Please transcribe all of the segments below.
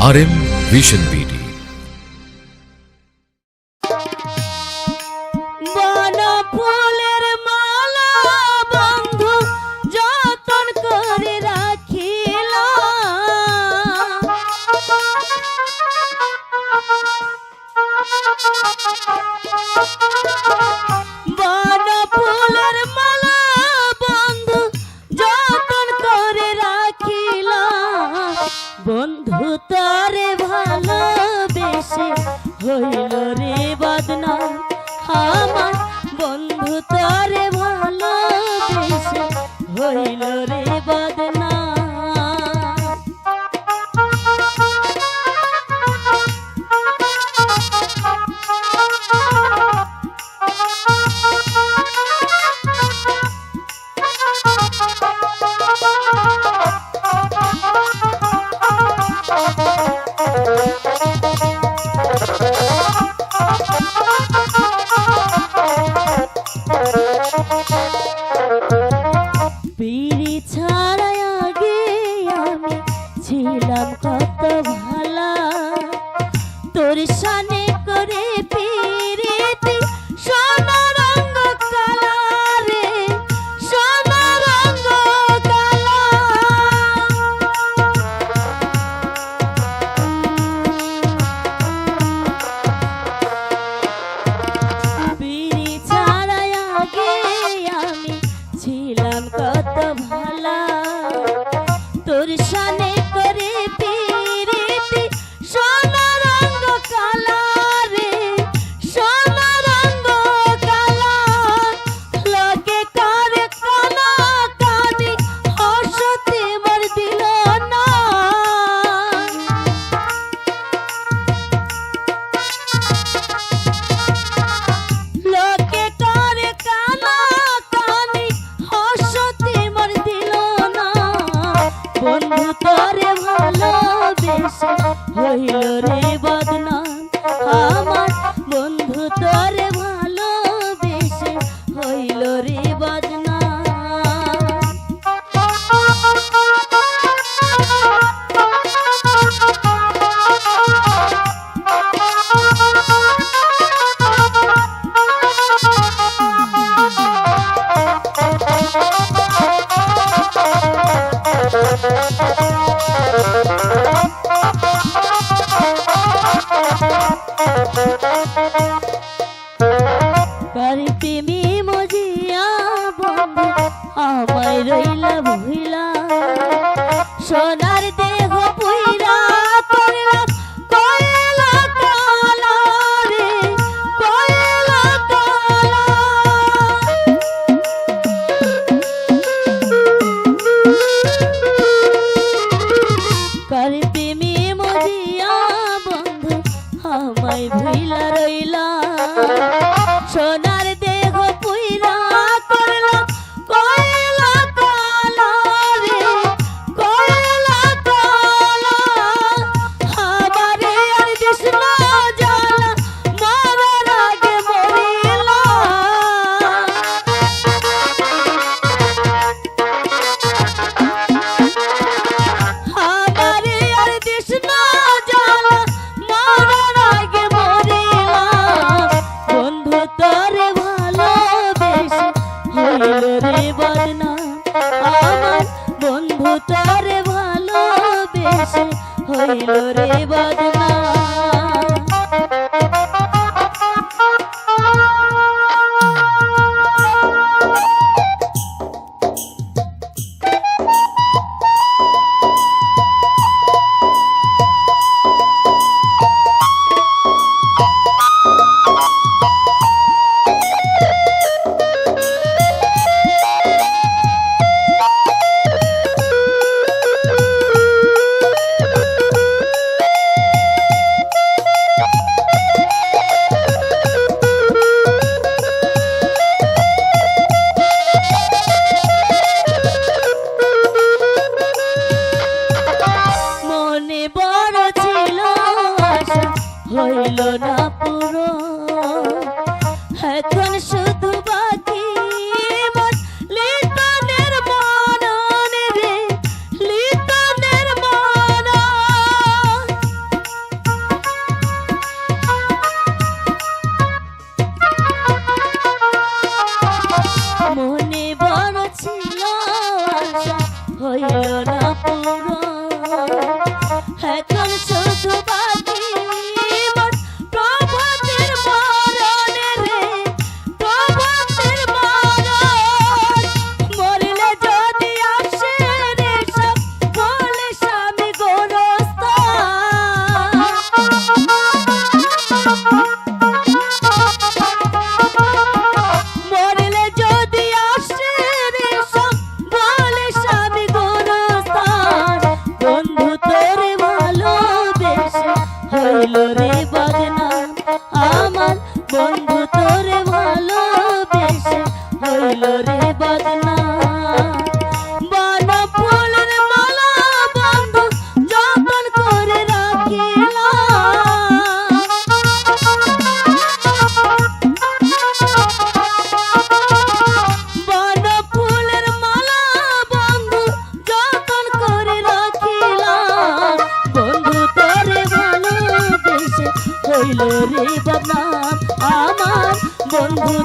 আর M vision B তারে ভালো বেশি হইল রে বদনাম। আমার বন্ধু তারে 祈る রইলা ভুইলা সোনার দেহ পুইরা তোরলা কয়লা কালা রে কয়লা কালা কার প্রেমে মজিয়া বন্ধু, আমায় ভুইলা রইলা। হইল রে বদনা।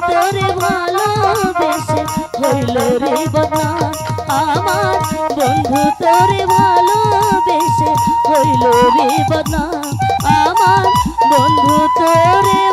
তোরে ভালোবেসে হইল রে বদনাম আমার বন্ধু তোরে ভালোবেসে হইল রে আমার বন্ধু তোরে